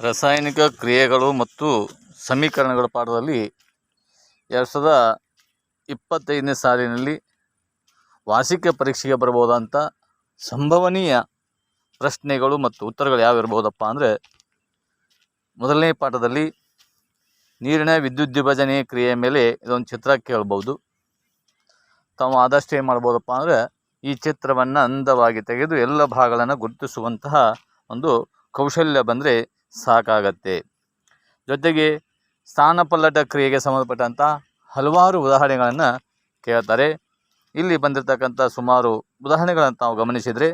ರಾಸಾಯನಿಕ ಕ್ರಿಯೆಗಳು ಮತ್ತು ಸಮೀಕರಣಗಳ ಪಾಠದಲ್ಲಿ ಎರಡು ಸಾವಿರದ ಇಪ್ಪತ್ತೈದನೇ ಸಾಲಿನಲ್ಲಿ ವಾರ್ಷಿಕ ಪರೀಕ್ಷೆಗೆ ಬರ್ಬೋದಂಥ ಸಂಭವನೀಯ ಪ್ರಶ್ನೆಗಳು ಮತ್ತು ಉತ್ತರಗಳು ಯಾವ ಇರ್ಬೋದಪ್ಪ ಅಂದರೆ ಮೊದಲನೇ ಪಾಠದಲ್ಲಿ ನೀರಿನ ವಿದ್ಯುತ್ ವಿಭಜನೆ ಕ್ರಿಯೆಯ ಮೇಲೆ ಇದೊಂದು ಚಿತ್ರ ಕೇಳ್ಬೋದು ತಾವು ಆದಷ್ಟು ಏನು ಮಾಡ್ಬೋದಪ್ಪ ಅಂದರೆ ಈ ಚಿತ್ರವನ್ನು ಅಂದವಾಗಿ ತೆಗೆದು ಎಲ್ಲ ಭಾಗಗಳನ್ನು ಗುರುತಿಸುವಂತಹ ಒಂದು ಕೌಶಲ್ಯ ಬಂದರೆ ಸಾಕಾಗತ್ತೆ. ಜೊತೆಗೆ ಸ್ಥಾನಪಲ್ಲಟ ಕ್ರಿಯೆಗೆ ಸಂಬಂಧಪಟ್ಟಂಥ ಹಲವಾರು ಉದಾಹರಣೆಗಳನ್ನು ಕೇಳ್ತಾರೆ. ಇಲ್ಲಿ ಬಂದಿರತಕ್ಕಂಥ ಸುಮಾರು ಉದಾಹರಣೆಗಳನ್ನು ತಾವು ಗಮನಿಸಿದರೆ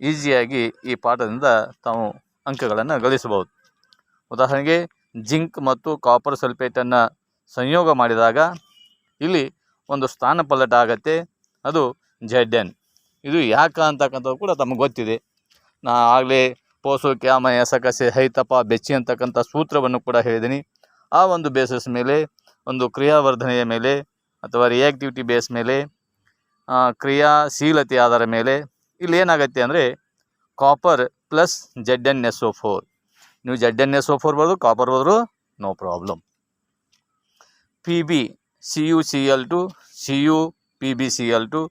ಈಸಿಯಾಗಿ ಈ ಪಾಠದಿಂದ ತಾವು ಅಂಕಗಳನ್ನು ಗಳಿಸಬಹುದು. ಉದಾಹರಣೆಗೆ ಜಿಂಕ್ ಮತ್ತು ಕಾಪರ್ ಸಲ್ಫೇಟನ್ನು ಸಂಯೋಗ ಮಾಡಿದಾಗ ಇಲ್ಲಿ ಒಂದು ಸ್ಥಾನಪಲ್ಲಟ ಆಗತ್ತೆ. ಅದು ಜೆಡ್ ಎನ್. ಇದು ಯಾಕೆ ಅಂತಕ್ಕಂಥದ್ದು ಕೂಡ ತಮಗೆ ಗೊತ್ತಿದೆ. ನಾ ಆಗಲೇ ಪೋಸು ಕ್ಯಾಮ ಎಸಕಸೆ ಹೈತಪ ಬೆಚ್ಚಿ ಅಂತಕ್ಕಂಥ ಸೂತ್ರವನ್ನು ಕೂಡ ಹೇಳಿದ್ದೀನಿ ಆ ಒಂದು ಬೇಸಸ್ ಮೇಲೆ, ಒಂದು ಕ್ರಿಯಾವರ್ಧನೆಯ ಮೇಲೆ ಅಥವಾ ರಿಯಾಕ್ಟಿವಿಟಿ ಬೇಸ್ ಮೇಲೆ ಕ್ರಿಯಾಶೀಲತೆ ಆಧಾರ ಮೇಲೆ ಇಲ್ಲಿ ಏನಾಗುತ್ತೆ ಅಂದರೆ copper plus Z N S O four ನೀವು Z N S O four ಬರೋದು ಕಾಪರ್ ಬರೋದು no problem P B C U C L two C U P B C L two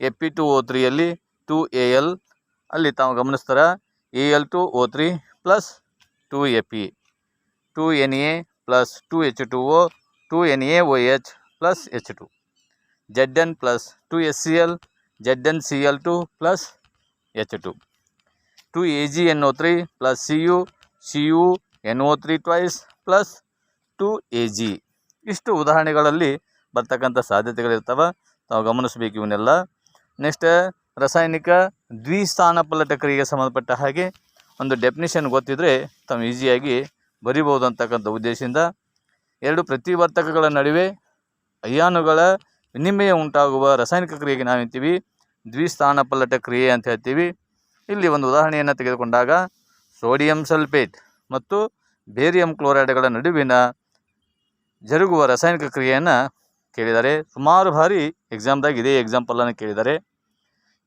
A P two O ತ್ರೀಯಲ್ಲಿ two A L ಅಲ್ಲಿ ತಾವು ಗಮನಿಸ್ತಾರ? L two O three plus two A P two N A plus two H two O two N A O H plus H two Z N plus two S C L Z N C L two plus H two two A G N O three plus C U C U N O three twice plus two A G ಇಷ್ಟು ಉದಾಹರಣೆಗಳಲ್ಲಿ ಬರ್ತಕ್ಕಂಥ ಸಾಧ್ಯತೆಗಳಿರ್ತವೆ. ತಾವು ಗಮನಿಸಬೇಕು ಇವನ್ನೆಲ್ಲ. Next ರಾಸಾಯನಿಕ ದ್ವಿಸ್ಥಾನ ಕ್ರಿಯೆಗೆ ಸಂಬಂಧಪಟ್ಟ ಹಾಗೆ ಒಂದು ಡೆಫಿನಿಷನ್ ಗೊತ್ತಿದ್ದರೆ ತಾವು ಈಸಿಯಾಗಿ ಬರಿಬೋದು ಅಂತಕ್ಕಂಥ ಉದ್ದೇಶದಿಂದ ಎರಡು ಪ್ರತಿವರ್ತಕಗಳ ನಡುವೆ ಅಯಾನುಗಳ ವಿನಿಮಯ ಉಂಟಾಗುವ ರಾಸಾಯನಿಕ ಕ್ರಿಯೆಗೆ ನಾವೇಂತೀವಿ ದ್ವಿಸ್ಥಾನಪಲ್ಲಟ ಕ್ರಿಯೆ ಅಂತ ಹೇಳ್ತೀವಿ. ಇಲ್ಲಿ ಒಂದು ಉದಾಹರಣೆಯನ್ನು ತೆಗೆದುಕೊಂಡಾಗ ಸೋಡಿಯಂ ಸಲ್ಫೇಟ್ ಮತ್ತು ಬೇರಿಯಂ ಕ್ಲೋರೈಡ್ಗಳ ನಡುವಿನ ಜರುಗುವ ರಾಸಾಯನಿಕ ಕ್ರಿಯೆಯನ್ನು ಕೇಳಿದ್ದಾರೆ ಸುಮಾರು ಬಾರಿ ಎಕ್ಸಾಮ್ದಾಗ ಇದೇ ಎಕ್ಸಾಂಪಲನ್ನು ಕೇಳಿದ್ದಾರೆ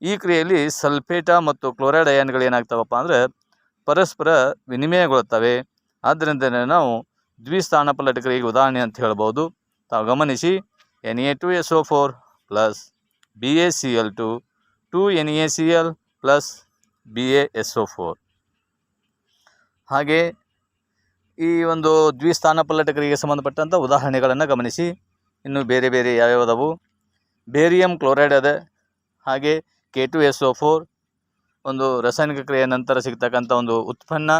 ಈ ಕ್ರಿಯೆಯಲ್ಲಿ ಸಲ್ಫೇಟ ಮತ್ತು ಕ್ಲೋರೈಡ್ ಅಯಾನ್ಗಳು ಏನಾಗ್ತಾವಪ್ಪ ಅಂದರೆ ಪರಸ್ಪರ ವಿನಿಮಯಗೊಳ್ಳುತ್ತವೆ. ಆದ್ದರಿಂದ ನಾವು ದ್ವಿಸ್ಥಾನ ಪಲ್ಲಟಕರಿಗೆ ಉದಾಹರಣೆ ಅಂತ ಹೇಳ್ಬೋದು. ತಾವು ಗಮನಿಸಿ N A two S O four plus B A C L two two N A C L plus B A S O four ಹಾಗೆ ಈ ಒಂದು ದ್ವಿಸ್ಥಾನ ಪಲ್ಲಟಕರಿಗೆ ಸಂಬಂಧಪಟ್ಟಂಥ ಉದಾಹರಣೆಗಳನ್ನು ಗಮನಿಸಿ. ಇನ್ನು ಬೇರೆ ಬೇರೆ ಯಾವ್ಯಾವುದವು ಬೇರಿಯಂ ಕ್ಲೋರೈಡ್ ಅದ. ಹಾಗೆ K two S O four ಒಂದು ರಾಸಾಯನಿಕ ಕ್ರಿಯೆ ನಂತರ ಸಿಗ್ತಕ್ಕಂಥ ಒಂದು ಉತ್ಪನ್ನ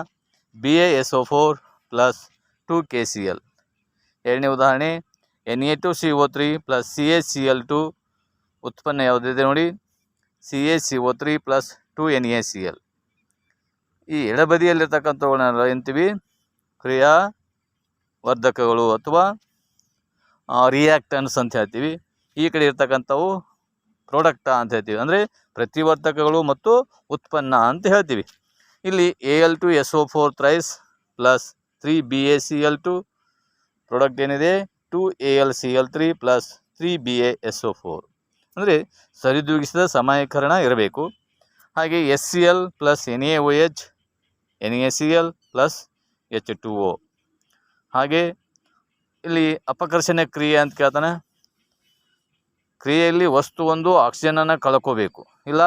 B A S O four plus two K C L ಎರಡನೇ ಉದಾಹರಣೆ N A two C O three plus C A C L two ಉತ್ಪನ್ನ ಯಾವುದಿದೆ ನೋಡಿ? C A C O three plus two N A C L ಈ ಎಡಬದಿಯಲ್ಲಿರ್ತಕ್ಕಂಥವುಗಳನ್ನ ಎಂತೀವಿ ಕ್ರಿಯಾ ವರ್ಧಕಗಳು ಅಥವಾ reactance ಅಂತ ಹೇಳ್ತೀವಿ. ಈ ಕಡೆ ಇರ್ತಕ್ಕಂಥವು ಪ್ರಾಡಕ್ಟ ಅಂತ ಹೇಳ್ತೀವಿ. ಅಂದರೆ ಪ್ರತಿವರ್ತಕಗಳು ಮತ್ತು ಉತ್ಪನ್ನ ಅಂತ ಹೇಳ್ತೀವಿ. ಇಲ್ಲಿ A L two S O four thrice plus three B A C L two product ಏನಿದೆ? Two A L C L three plus three B A S O four ಅಂದರೆ ಸರಿದೂಗಿಸಿದ ಸಮಯೀಕರಣ ಇರಬೇಕು. ಹಾಗೆ S C L plus N A O H N A C L plus H two O ಹಾಗೆ ಇಲ್ಲಿ ಅಪಕರ್ಷಣ ಕ್ರಿಯೆ ಅಂತ ಕೇಳ್ತಾನೆ. ಕ್ರಿಯೆಯಲ್ಲಿ ವಸ್ತು ಒಂದು ಆಕ್ಸಿಜನನ್ನು ಕಳ್ಕೋಬೇಕು, ಇಲ್ಲ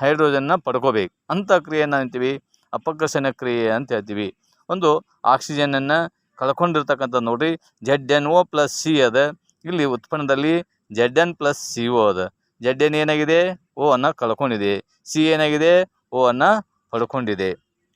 ಹೈಡ್ರೋಜನ್ನ ಪಡ್ಕೋಬೇಕು. ಅಂಥ ಕ್ರಿಯೆಯನ್ನು ಅಂತೀವಿ, ಅಪಕರ್ಷಣ ಕ್ರಿಯೆ ಅಂತ ಹೇಳ್ತೀವಿ. ಒಂದು ಆಕ್ಸಿಜನನ್ನು ಕಳ್ಕೊಂಡಿರ್ತಕ್ಕಂಥ ನೋಡ್ರಿ Z N O plus C ಅದ. ಇಲ್ಲಿ ಉತ್ಪನ್ನದಲ್ಲಿ Z N plus C O ಅದ. ಜೆಡ್ ಎನ್ ಏನಾಗಿದೆ? ಓ ಅನ್ನು ಕಳ್ಕೊಂಡಿದೆ. ಸಿ ಏನಾಗಿದೆ? ಓ ಅನ್ನು ಪಡ್ಕೊಂಡಿದೆ.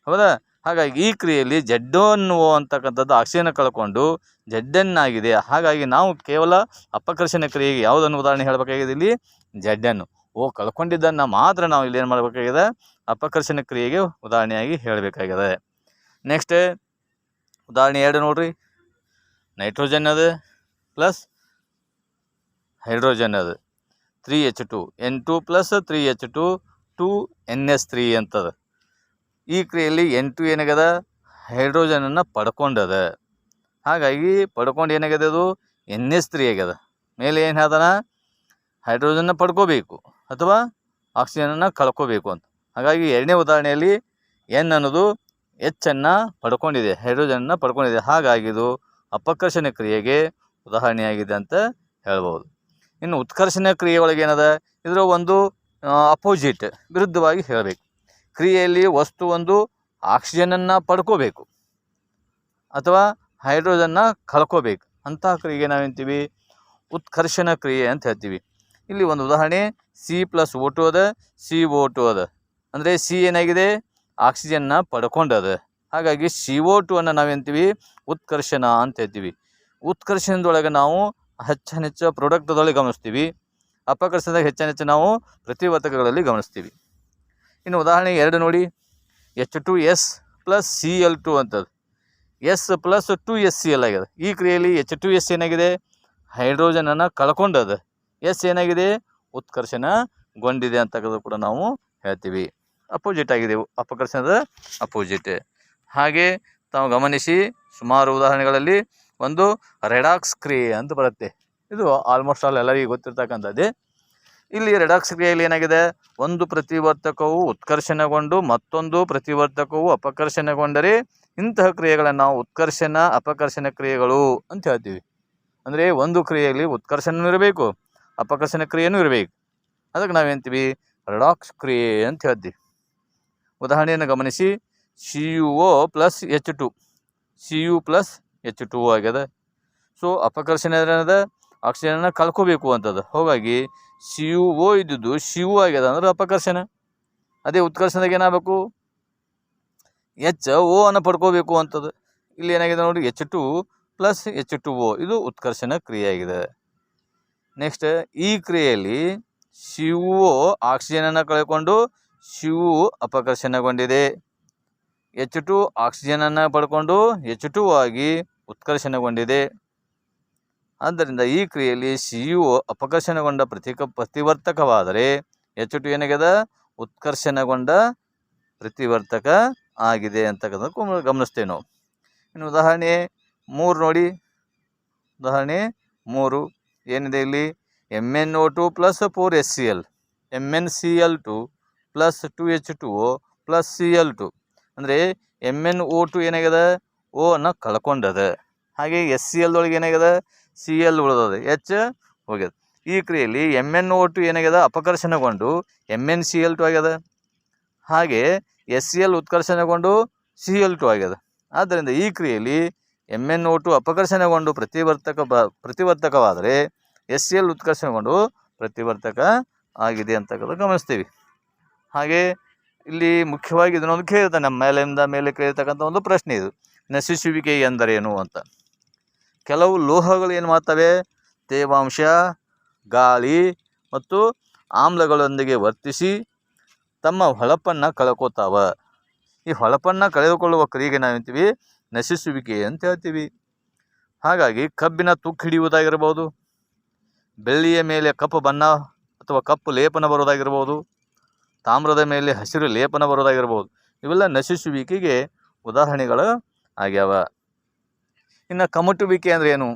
ಹೌದಾ? ಹಾಗಾಗಿ ಈ ಕ್ರಿಯೆಯಲ್ಲಿ ಜಡ್ಡು ಅನ್ನುವ ಅಂತಕ್ಕಂಥದ್ದು ಆಕ್ಸಿಜನ್ ಕಳ್ಕೊಂಡು ಜಡ್ಡನ್ನಾಗಿದೆ ಹಾಗಾಗಿ ನಾವು ಕೇವಲ ಅಪಕರ್ಷಣ ಕ್ರಿಯೆಗೆ ಯಾವುದನ್ನು ಉದಾಹರಣೆ ಹೇಳಬೇಕಾಗಿದೆ ಇಲ್ಲಿ? ಜಡ್ಡನ್ನು ಓ, ಕಳ್ಕೊಂಡಿದ್ದನ್ನು ಮಾತ್ರ ನಾವು ಇಲ್ಲಿ ಏನು ಮಾಡಬೇಕಾಗಿದೆ? ಅಪಕರ್ಷಣ ಕ್ರಿಯೆಗೆ ಉದಾಹರಣೆಯಾಗಿ ಹೇಳಬೇಕಾಗಿದೆ. ನೆಕ್ಸ್ಟ್ ಉದಾಹರಣೆ ಎರಡು ನೋಡ್ರಿ. ನೈಟ್ರೋಜನ್ ಅದು ಪ್ಲಸ್ ಹೈಡ್ರೋಜನ್ ಅದು. Three H two N two plus three H two two N S three ಅಂತದ. ಈ ಕ್ರಿಯೆಯಲ್ಲಿ ಎನ್ ಟು ಏನಾಗ್ಯದ? ಹೈಡ್ರೋಜನನ್ನು ಪಡ್ಕೊಂಡದ. ಹಾಗಾಗಿ ಪಡ್ಕೊಂಡು ಏನಾಗ್ಯದ ಅದು? ಎನ್ ಎಸ್ ತ್ರೀ ಆಗ್ಯದ. ಮೇಲೆ ಏನು ಹೇಳ್ದಾನ? ಹೈಡ್ರೋಜನ್ನ ಪಡ್ಕೋಬೇಕು ಅಥವಾ ಆಕ್ಸಿಜನನ್ನು ಕಳ್ಕೋಬೇಕು ಅಂತ. ಹಾಗಾಗಿ ಎರಡನೇ ಉದಾಹರಣೆಯಲ್ಲಿ ಎನ್ ಅನ್ನೋದು ಎಚ್ಚನ್ನು ಪಡ್ಕೊಂಡಿದೆ ಹೈಡ್ರೋಜನ್ನ ಪಡ್ಕೊಂಡಿದೆ. ಹಾಗಾಗಿ ಇದು ಅಪಕರ್ಷಣ ಕ್ರಿಯೆಗೆ ಉದಾಹರಣೆಯಾಗಿದೆ ಅಂತ ಹೇಳ್ಬೋದು. ಇನ್ನು ಉತ್ಕರ್ಷಣ ಕ್ರಿಯೆ ಒಳಗೆ ಏನದ ಇದರ ಒಂದು ಅಪೋಸಿಟ್ ವಿರುದ್ಧವಾಗಿ ಹೇಳಬೇಕು. ಕ್ರಿಯೆಯಲ್ಲಿ ವಸ್ತು ಒಂದು ಆಕ್ಸಿಜನನ್ನು ಪಡ್ಕೋಬೇಕು ಅಥವಾ ಹೈಡ್ರೋಜನ್ನ ಕಳ್ಕೋಬೇಕು. ಅಂತಹ ಕ್ರಿಯೆಗೆ ನಾವೇಂತೀವಿ ಉತ್ಕರ್ಷಣ ಕ್ರಿಯೆ ಅಂತ ಹೇಳ್ತೀವಿ. ಇಲ್ಲಿ ಒಂದು ಉದಾಹರಣೆ ಸಿ ಪ್ಲಸ್ ಓ ಟು ಅದ ಸಿ ಓ ಟು ಅದ. ಅಂದರೆ ಸಿ ಏನಾಗಿದೆ? ಆಕ್ಸಿಜನ್ನ ಪಡ್ಕೊಂಡದ. ಹಾಗಾಗಿ ಸಿ ಓ ಟು ಅನ್ನು ನಾವೇಂತೀವಿ ಉತ್ಕರ್ಷಣ ಅಂತ ಹೇಳ್ತೀವಿ. ಉತ್ಕರ್ಷಣದೊಳಗೆ ನಾವು ಹೆಚ್ಚೆಚ್ಚು ಪ್ರೊಡಕ್ಟ್ದೊಳಗೆ ಗಮನಿಸ್ತೀವಿ. ಅಪಕರ್ಷಣದಾಗ ಹೆಚ್ಚು ನಾವು ಪ್ರತಿವರ್ತಕಗಳಲ್ಲಿ ಗಮನಿಸ್ತೀವಿ. ಇನ್ನು ಉದಾಹರಣೆ ಎರಡು ನೋಡಿ. H two S plus C L two ಅಂತದ್ದು. S plus two S C L ಆಗಿದೆ. ಈ ಕ್ರಿಯೆಯಲ್ಲಿ ಎಚ್ ಟು ಎಸ್ ಏನಾಗಿದೆ? ಹೈಡ್ರೋಜನನ್ನು ಕಳ್ಕೊಂಡದ ಎಸ್ ಏನಾಗಿದೆ? ಉತ್ಕರ್ಷಣಗೊಂಡಿದೆ ಅಂತಕ್ಕದ್ದು ಕೂಡ ನಾವು ಹೇಳ್ತೀವಿ. ಅಪೋಸಿಟ್ ಆಗಿದೆ. ಅಪಕರ್ಷಣದ ಅಪೋಸಿಟ್ ಹಾಗೆ ತಾವು ಗಮನಿಸಿ ಸುಮಾರು ಉದಾಹರಣೆಗಳಲ್ಲಿ ಒಂದು ರೆಡಾಕ್ಸ್ ಕ್ರಿಯೆ ಅಂತ ಬರುತ್ತೆ. ಇದು ಆಲ್ಮೋಸ್ಟ್ ಆಲ್ ಎಲ್ಲರಿಗೂ ಗೊತ್ತಿರ್ತಕ್ಕಂಥದ್ದೇ. ಇಲ್ಲಿ ರೆಡಾಕ್ಸ್ ಕ್ರಿಯೆಯಲ್ಲಿ ಏನಾಗಿದೆ? ಒಂದು ಪ್ರತಿವರ್ತಕವು ಉತ್ಕರ್ಷಣೆಗೊಂಡು ಮತ್ತೊಂದು ಪ್ರತಿವರ್ತಕವು ಅಪಕರ್ಷಣಗೊಂಡರೆ ಇಂತಹ ಕ್ರಿಯೆಗಳನ್ನು ನಾವು ಉತ್ಕರ್ಷಣ, ಅಪಕರ್ಷಣ ಕ್ರಿಯೆಗಳು ಅಂತ ಹೇಳ್ತೀವಿ. ಅಂದರೆ ಒಂದು ಕ್ರಿಯೆಯಲ್ಲಿ ಉತ್ಕರ್ಷಣನೂ ಇರಬೇಕು, ಅಪಕರ್ಷಣ ಕ್ರಿಯೆನೂ ಇರಬೇಕು. ಅದಕ್ಕೆ ನಾವೇಂತೀವಿ ರೆಡಾಕ್ಸ್ ಕ್ರಿಯೆ ಅಂತ ಹೇಳ್ತೀವಿ. ಉದಾಹರಣೆಯನ್ನು ಗಮನಿಸಿ. C U O plus H two C U plus H two ಆಗ್ಯದ ಸೊ ಅಪಕರ್ಷಣೆ ಏನದ? ಆಕ್ಸಿಜನ್ನ ಕಳ್ಕೋಬೇಕು ಅಂತದ ಹಾಗಾಗಿ ಯು ಓ ಇದ್ದಿದ್ದು ಶಿವು ಆಗ್ಯದ ಅಂದ್ರೆ ಅಪಕರ್ಷಣ. ಅದೇ ಉತ್ಕರ್ಷಣದಾಗ ಏನಾಗಬೇಕು? ಎಚ್ ಓ ಅನ್ನು ಪಡ್ಕೋಬೇಕು ಅಂತದ್ದು. ಇಲ್ಲಿ ಏನಾಗಿದೆ ನೋಡಿ, H two plus H two O, ಇದು ಉತ್ಕರ್ಷಣ ಕ್ರಿಯೆ ಆಗಿದೆ ನೆಕ್ಸ್ಟ್, ಈ ಕ್ರಿಯೆಯಲ್ಲಿ ಶಿವು ಆಕ್ಸಿಜನನ್ನು ಕಳ್ಕೊಂಡು ಶಿವು ಅಪಕರ್ಷಣಗೊಂಡಿದೆ. ಎಚ್ ಟು ಆಕ್ಸಿಜನನ್ನು ಪಡ್ಕೊಂಡು ಎಚ್ ಟು ಆಗಿ ಉತ್ಕರ್ಷಣಗೊಂಡಿದೆ. ಆದ್ದರಿಂದ ಈ ಕ್ರಿಯೆಯಲ್ಲಿ ಸಿ ಅಪಕರ್ಷಣೆಗೊಂಡ ಪ್ರತಿಕ ಪ್ರತಿವರ್ತಕವಾದರೆ ಎಚ್ ಟು ಏನಾಗ್ಯದ? ಉತ್ಕರ್ಷಣಗೊಂಡ ಪ್ರತಿವರ್ತಕ ಆಗಿದೆ ಅಂತಕ್ಕಂಥದ್ದು ಗಮ- ಗಮನಿಸ್ತೇವೆ ನಾವು ಇನ್ನು ಉದಾಹರಣೆ ಮೂರು ನೋಡಿ. ಉದಾಹರಣೆ ಮೂರು. ಏನಿದೆ ಇಲ್ಲಿ? M N O two plus four S C L. M N C L two plus two H two O plus C L two. ಅಂದರೆ ಎಂ ಎನ್ ಓ ಟು ಏನಾಗ್ಯದ? ಓ ಅನ್ನ ಕಳ್ಕೊಂಡದ. ಹಾಗೆ ಎಸ್ ಸಿ ಎಲ್ದೊಳಗೆ ಏನಾಗ್ಯದ? ಸಿ ಎಲ್ ಉಳಿದದೆ H ಹೋಗ್ಯದ. ಈ ಕ್ರಿಯೆಯಲ್ಲಿ ಎಂ ಎನ್ ಓ ಟು ಏನಾಗ್ಯದ? ಅಪಕರ್ಷಣೆಗೊಂಡು M N C L two ಆಗ್ಯದ. ಹಾಗೆ ಎಸ್ ಸಿ ಎಲ್ ಉತ್ಕರ್ಷಣಗೊಂಡು ಸಿ ಎಲ್ ಟು ಆಗ್ಯದ. ಆದ್ದರಿಂದ ಈ ಕ್ರಿಯೆಯಲ್ಲಿ ಎಂ ಎನ್ ಓ ಟು ಅಪಕರ್ಷಣೆಗೊಂಡು ಪ್ರತಿವರ್ತಕ ಬ, ಪ್ರತಿವರ್ತಕವಾದರೆ ಎಸ್ ಸಿ ಎಲ್ ಉತ್ಕರ್ಷಣೆಗೊಂಡು ಪ್ರತಿವರ್ತಕ ಆಗಿದೆ ಅಂತಕ್ಕಂಥ ಗಮನಿಸ್ತೀವಿ. ಹಾಗೆ ಇಲ್ಲಿ ಮುಖ್ಯವಾಗಿ ಇದನ್ನೊಂದು ಕೇಳ್ತಾನೆ ನಮ್ಮ ಮೇಲಿಂದ ಮೇಲೆ ಕೇಳ್ತಕ್ಕಂಥ ಒಂದು ಪ್ರಶ್ನೆ ಇದು. ನಶಿಸುವಿಕೆ ಎಂದರೇನು ಅಂತ. ಕೆಲವು ಲೋಹಗಳು ಏನು ಮಾಡ್ತವೆ? ತೇವಾಂಶ, ಗಾಳಿ ಮತ್ತು ಆಮ್ಲಗಳೊಂದಿಗೆ ವರ್ತಿಸಿ ತಮ್ಮ ಹೊಳಪನ್ನು ಕಳ್ಕೋತಾವ. ಈ ಹೊಳಪನ್ನು ಕಳೆದುಕೊಳ್ಳುವ ಕ್ರಿಯೆಗೆ ನಾವೇಂತೀವಿ ನಶಿಸುವಿಕೆ ಅಂತ ಹೇಳ್ತೀವಿ. ಹಾಗಾಗಿ ಕಬ್ಬಿನ ತುಕ್ಕು ಹಿಡಿಯುವುದಾಗಿರ್ಬೋದು, ಬೆಳ್ಳಿಯ ಮೇಲೆ ಕಪ್ಪು ಬಣ್ಣ ಅಥವಾ ಕಪ್ಪು ಲೇಪನ ಬರೋದಾಗಿರ್ಬೋದು ತಾಮ್ರದ ಮೇಲೆ ಹಸಿರು ಲೇಪನ ಬರೋದಾಗಿರ್ಬೋದು ಇವೆಲ್ಲ ನಶಿಸುವಿಕೆಗೆ ಉದಾಹರಣೆಗಳು ಆಗ್ಯಾವ. ಇನ್ನು ಕಮಟುವಿಕೆ ಅಂದರೆ ಏನು?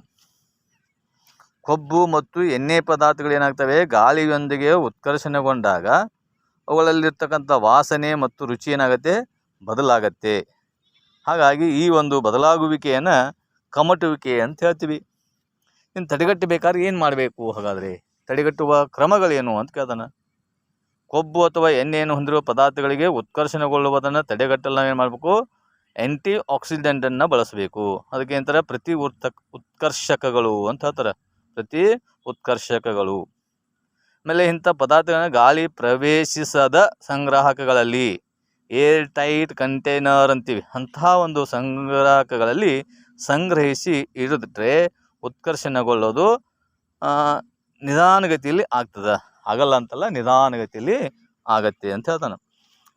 ಕೊಬ್ಬು ಮತ್ತು ಎಣ್ಣೆ ಪದಾರ್ಥಗಳು ಏನಾಗ್ತವೆ? ಗಾಳಿಯೊಂದಿಗೆ ಉತ್ಕರ್ಷಣೆಗೊಂಡಾಗ ಅವುಗಳಲ್ಲಿರ್ತಕ್ಕಂಥ ವಾಸನೆ ಮತ್ತು ರುಚಿ ಏನಾಗುತ್ತೆ? ಬದಲಾಗತ್ತೆ. ಹಾಗಾಗಿ ಈ ಒಂದು ಬದಲಾಗುವಿಕೆಯನ್ನು ಕಮಟುವಿಕೆ ಅಂತ ಹೇಳ್ತೀವಿ. ಇನ್ನು ತಡೆಗಟ್ಟಬೇಕಾದ್ರೆ ಏನು ಮಾಡಬೇಕು ಹಾಗಾದರೆ? ತಡೆಗಟ್ಟುವ ಕ್ರಮಗಳೇನು ಅಂತ ಕೇಳ್ದಾನ. ಕೊಬ್ಬು ಅಥವಾ ಎಣ್ಣೆಯನ್ನು ಹೊಂದಿರುವ ಪದಾರ್ಥಗಳಿಗೆ ಉತ್ಕರ್ಷಣೆಗೊಳ್ಳುವುದನ್ನು ತಡೆಗಟ್ಟಲು ನಾವೇನು ಮಾಡಬೇಕು? ಆ್ಯಂಟಿ ಆಕ್ಸಿಡೆಂಟನ್ನು ಬಳಸಬೇಕು. ಅದಕ್ಕೆ ಅಂತಾರೆ ಪ್ರತಿ ಉತ್ತಕ್ ಉತ್ಕರ್ಷಕಗಳು ಅಂತ ಹೇಳ್ತಾರೆ. ಪ್ರತಿ ಉತ್ಕರ್ಷಕಗಳು. ಆಮೇಲೆ ಇಂಥ ಪದಾರ್ಥಗಳನ್ನ ಗಾಳಿ ಪ್ರವೇಶಿಸದ ಸಂಗ್ರಾಹಕಗಳಲ್ಲಿ ಏರ್ ಟೈಟ್ ಕಂಟೈನರ್ ಅಂತೀವಿ. ಅಂತಹ ಒಂದು ಸಂಗ್ರಾಹಕಗಳಲ್ಲಿ ಸಂಗ್ರಹಿಸಿ ಇಡಿದ್ರೆ ಉತ್ಕರ್ಷಣಗೊಳ್ಳೋದು ನಿಧಾನಗತಿಯಲ್ಲಿ ಆಗ್ತದೆ. ಆಗಲ್ಲ ಅಂತಲ್ಲ, ನಿಧಾನಗತಿಯಲ್ಲಿ ಆಗತ್ತೆ ಅಂತ ಹೇಳ್ತಾನೆ.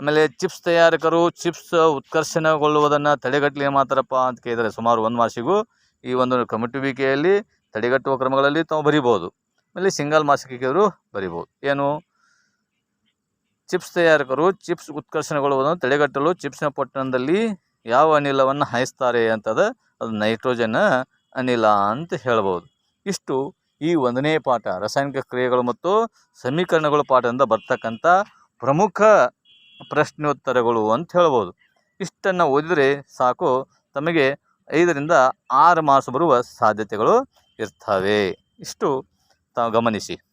ಆಮೇಲೆ ಚಿಪ್ಸ್ ತಯಾರಕರು ಚಿಪ್ಸ್ ಉತ್ಕರ್ಷಣಗೊಳ್ಳುವುದನ್ನು ತಡೆಗಟ್ಟಲಿ ಏನು ಅಂತ ಕೇಳಿದರೆ ಸುಮಾರು ಒಂದು ಮಾಸಿಗೂ ಈ ಒಂದು ಕಮಿಟುವಿಕೆಯಲ್ಲಿ ತಡೆಗಟ್ಟುವ ಕ್ರಮಗಳಲ್ಲಿ ತಾವು ಬರಿಬೋದು. ಆಮೇಲೆ ಸಿಂಗಲ್ ಮಾಸಿಕೆಯವರು ಬರಿಬೋದು. ಏನು? ಚಿಪ್ಸ್ ತಯಾರಕರು ಚಿಪ್ಸ್ ಉತ್ಕರ್ಷಣಗೊಳ್ಳುವುದನ್ನು ತಡೆಗಟ್ಟಲು ಚಿಪ್ಸ್ನ ಪೊಟ್ಟಣದಲ್ಲಿ ಯಾವ ಅನಿಲವನ್ನು ಹಾಯಿಸ್ತಾರೆ ಅಂತದ, ಅದು ನೈಟ್ರೋಜನ್ ಅನಿಲ ಅಂತ ಹೇಳ್ಬೋದು. ಇಷ್ಟು ಈ ಒಂದನೇ ಪಾಠ. ರಾಸಾಯನಿಕ ಕ್ರಿಯೆಗಳು ಮತ್ತು ಸಮೀಕರಣಗಳು ಪಾಠದಿಂದ ಬರ್ತಕ್ಕಂಥ ಪ್ರಮುಖ ಪ್ರಶ್ನೋತ್ತರಗಳು ಅಂತ ಹೇಳ್ಬೋದು. ಇಷ್ಟನ್ನು ಓದಿದರೆ ಸಾಕು. ತಮಗೆ ಐದರಿಂದ ಆರು ಮಾರ್ಕ್ಸ್ ಬರುವ ಸಾಧ್ಯತೆಗಳು ಇರ್ತವೆ. ಇಷ್ಟು ತಾವು ಗಮನಿಸಿ.